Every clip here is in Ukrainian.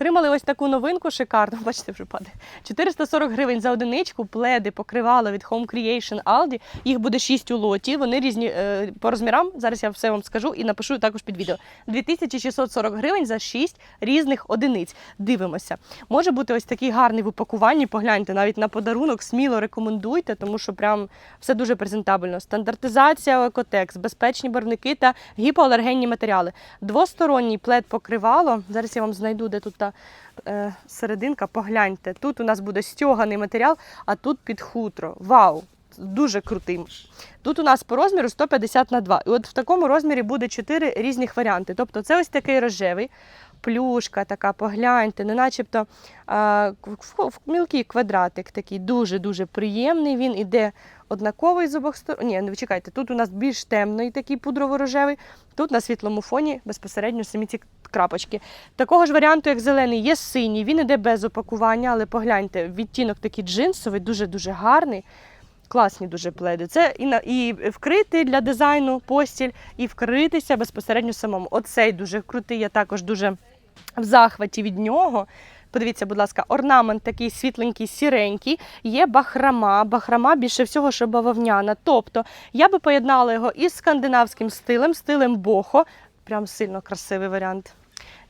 Отримали ось таку новинку шикарну. Бачите, вже падає. 440 гривень за одиничку, пледи, покривало від Home Creation Aldi. Їх буде 6 у лоті. Вони різні е, по розмірам. Зараз я все вам скажу і напишу також під відео. 2640 гривень за 6 різних одиниць. Дивимося. Може бути ось такий гарний в упакуванні. Погляньте, навіть на подарунок сміло рекомендуйте, тому що прям все дуже презентабельно. Стандартизація екотекс, безпечні барвники та гіпоалергенні матеріали. Двосторонній плед покривало. Зараз я вам знайду, де тут та е, серединка. Погляньте. Тут у нас буде стьоганий матеріал, а тут під хутро. Вау! Дуже крутим. Тут у нас по розміру 150 на 2. І от в такому розмірі буде 4 різних варіанти. Тобто це ось такий рожевий, плюшка така, погляньте, не начебто а, мілкий квадратик такий, дуже-дуже приємний. Він іде однаковий з обох сторон. Ні, не чекайте, тут у нас більш темний такий пудрово-рожевий, тут на світлому фоні безпосередньо самі ці крапочки. Такого ж варіанту, як зелений, є синій, він іде без опакування, але погляньте, відтінок такий джинсовий, дуже-дуже гарний. Класні дуже пледи. Це і на і вкрити для дизайну постіль, і вкритися безпосередньо самому. Оцей дуже крутий. Я також дуже в захваті від нього. Подивіться, будь ласка, орнамент такий світленький, сіренький. Є бахрама. Бахрама більше всього, що бавовняна. Тобто я би поєднала його із скандинавським стилем, стилем бохо. Прям сильно красивий варіант.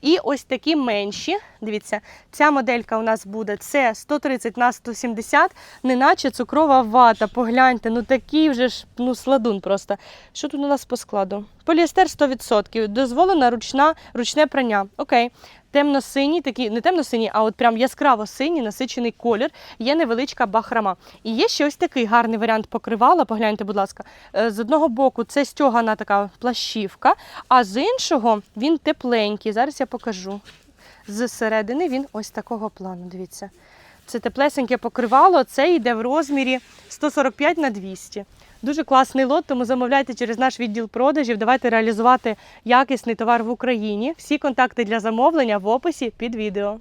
І ось такі менші. Дивіться, ця моделька у нас буде це 130 на 170, неначе цукрова вата. Погляньте, ну такий вже ж ну сладун просто. Що тут у нас по складу? Поліестер 100%. Дозволена ручна, ручне прання. Окей. Темно-синій, такий, не темно-синій, а от прям яскраво синій насичений колір. Є невеличка бахрама. І є ще ось такий гарний варіант покривала. Погляньте, будь ласка. Е, З одного боку це стьогана така плащівка, а з іншого він тепленький. Зараз я покажу. З середини він ось такого плану. Дивіться. Це теплесеньке покривало, це йде в розмірі 145 на 200. Дуже класний лот, тому замовляйте через наш відділ продажів. Давайте реалізувати якісний товар в Україні. Всі контакти для замовлення в описі під відео.